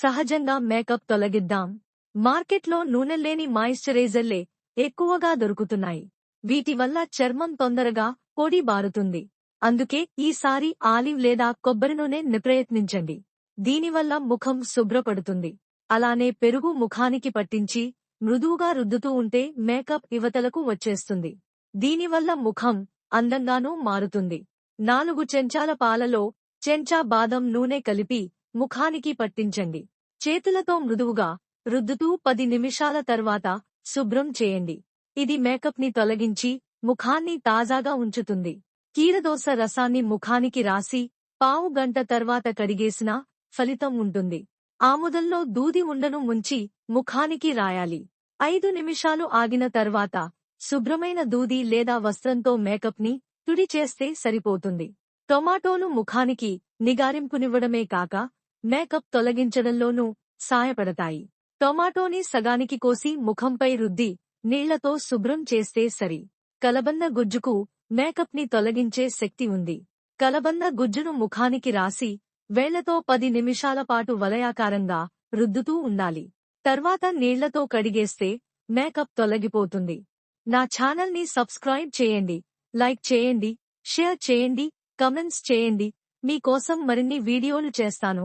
సహజంగా మేకప్ తొలగిద్దాం. మార్కెట్లో నూనెల్లేని మాయిశ్చరైజర్లే ఎక్కువగా దొరుకుతున్నాయి. వీటి వల్ల చర్మం తొందరగా పొడి బారుతుంది. అందుకే ఈసారి ఆలివ్ లేదా కొబ్బరి నూనె ప్రయత్నించండి దీనివల్ల ముఖం శుభ్రపడుతుంది. అలానే పెరుగు ముఖానికి పట్టించి మృదువుగా రుద్దుతూ ఉంటే మేకప్ యువతలకు వచ్చేస్తుంది. దీనివల్ల ముఖం అందంగానూ మారుతుంది. నాలుగు చెంచాల పాలలో చెంచా బాదం నూనె కలిపి ముఖానికి పట్టించండి. చేతులతో మృదువుగా రుద్దుతూ పది నిమిషాల తర్వాత శుభ్రం చేయండి. ఇది మేకప్ని తొలగించి ముఖాన్ని తాజాగా ఉంచుతుంది. కీరదోస రసాన్ని ముఖానికి రాసి పావు గంట తర్వాత కడిగేసినా ఫలితం ఉంటుంది. ఆముదంలో దూది ఉండను ముంచి ముఖానికి రాయాలి. ఐదు నిమిషాలు ఆగిన తర్వాత శుభ్రమైన దూది లేదా వస్త్రంతో మేకప్ని తుడి చేస్తే సరిపోతుంది. టొమాటోలు ముఖానికి నిగారింపునివ్వడమే కాక మేకప్ తొలగించడంలోనూ సాయపడతాయి. టొమాటోని సగానికి కోసి ముఖంపై రుద్ది నీళ్ళతో శుభ్రం చేస్తే సరి. కలబంద గుజ్జుకు మేకప్ని తొలగించే శక్తి ఉంది. కలబంద గుజ్జును ముఖానికి రాసి వేళ్ళతో పది నిమిషాల పాటు వలయాకారంగా రుద్దుతూ ఉండాలి. తర్వాత నీళ్ళతో కడిగేస్తే మేకప్ తొలగిపోతుంది. నా ఛానల్ని సబ్స్క్రైబ్ చేయండి లైక్ చేయండి షేర్ చేయండి కమెంట్స్ చేయండి. మీకోసం మరిన్ని వీడియోలు చేస్తాను.